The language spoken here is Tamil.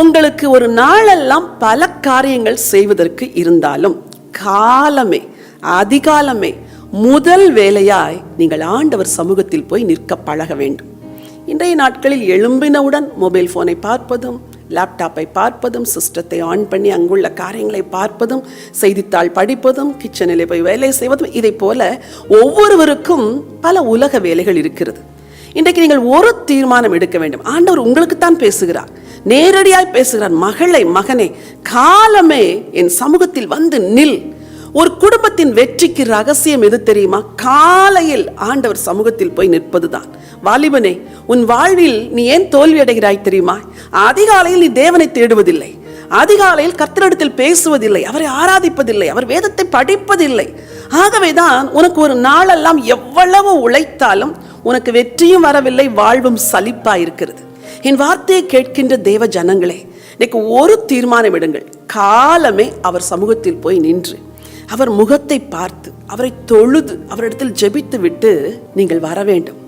உங்களுக்கு ஒரு நாளெல்லாம் பல காரியங்கள் செய்வதற்கு இருந்தாலும் காலமே அதிகாலமே முதல் வேலையாய் நீங்கள் ஆண்டவர் சமூகத்தில் போய் நிற்க பழக வேண்டும். இன்றைய நாட்களில் எழும்பினவுடன் மொபைல் ஃபோனை பார்ப்பதும் லேப்டாப்பை பார்ப்பதும் சிஸ்டத்தை ஆன் பண்ணி அங்குள்ள காரியங்களை பார்ப்பதும் செய்தித்தாள் படிப்பதும் கிச்சனில் போய் வேலை செய்வதும் இதை போல ஒவ்வொருவருக்கும் பல உலக வேலைகள் இருக்கிறது. இன்றைக்கு நீங்கள் ஒரு தீர்மானம் எடுக்க வேண்டும். ஆண்டவர் உங்களுக்குத்தான் பேசுகிறார். நேரடியாய் பேசுகிறான் மகளை மகனே. காலமே என் சமூகத்தில் வந்து நில். ஒரு குடும்பத்தின் வெற்றிக்கு ரகசியம் எது தெரியுமா? காலையில் ஆண்டவர் சமூகத்தில் போய் நிற்பதுதான். வாலிபனே உன் வாழ்வில் நீ ஏன் தோல்வி அடைகிறாய் தெரியுமா? அதிகாலையில் நீ தேவனை தேடுவதில்லை. அதிகாலையில் கர்த்தரிடத்தில் பேசுவதில்லை. அவரை ஆராதிப்பதில்லை. அவர் வேதத்தை படிப்பதில்லை. ஆகவேதான் உனக்கு ஒரு நாளெல்லாம் எவ்வளவு உழைத்தாலும் உனக்கு வெற்றியும் வரவில்லை வாழ்வும் சலிப்பாயிருக்கிறது. என் வார்த்தையை கேட்கின்ற தேவ ஜனங்களே இன்னைக்கு ஒரு தீர்மானம் விடுங்கள் காலமே அவர் சமூகத்தில் போய் நின்று அவர் முகத்தை பார்த்து அவரை தொழுது அவரிடத்தில் ஜெபித்து விட்டு நீங்கள் வர வேண்டும்